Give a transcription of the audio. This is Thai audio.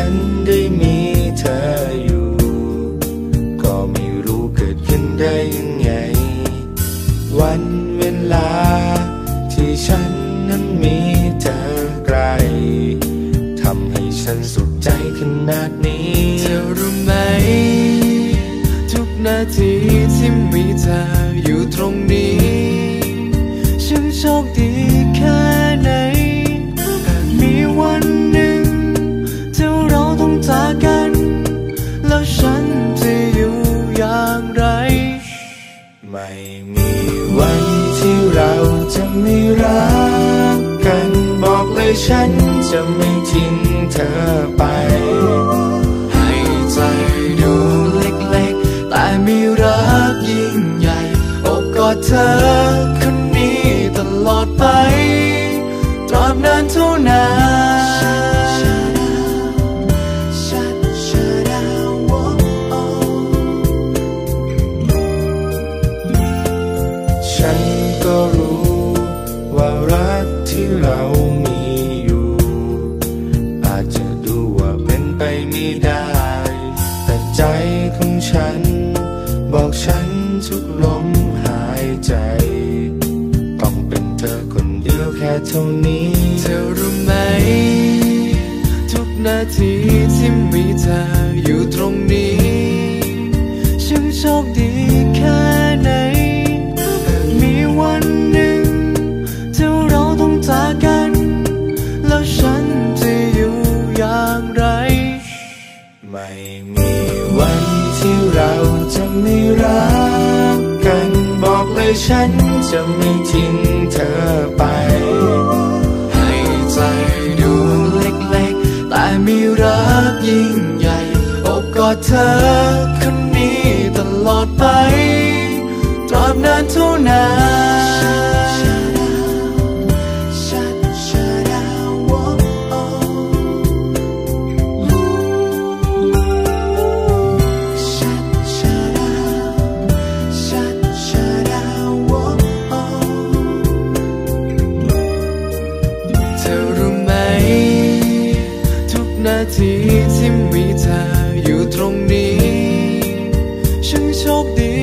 ฉันได้มีเธออยู่ ก็ไม่รู้เกิดขึ้นได้ยังไง วันเวลา ที่ฉันนั้นมีเธอไกลทำให้ฉันสุขใจขนาดนี้เธอรู้ไหม ทุกนาทีที่มีเธออยู่ตรงนี้ ไม่รักกัน บอกเลยฉันจะไม่ทิ้งเธอไป ให้ใจดูเล็กๆ แต่มีรักยิ่งใหญ่อบกอดเธอคนนี้ตลอดไป ตราบนานเท่านาน บอกฉันทุกลมหายใจ ต้องเป็นเธอคนเดียวแค่เท่านี้ เธอรู้ไหม ทุกนาทีที่มี ฉันจะไม่ทิ้งเธอไป ให้ใจดวงเล็กๆ แต่มีรักยิ่งใหญ่อบกอดเธอคนนี้ตลอดไป ตราบนานเท่านานาทีที่มีเธออยู่ตรงนี้ ฉันโชคดี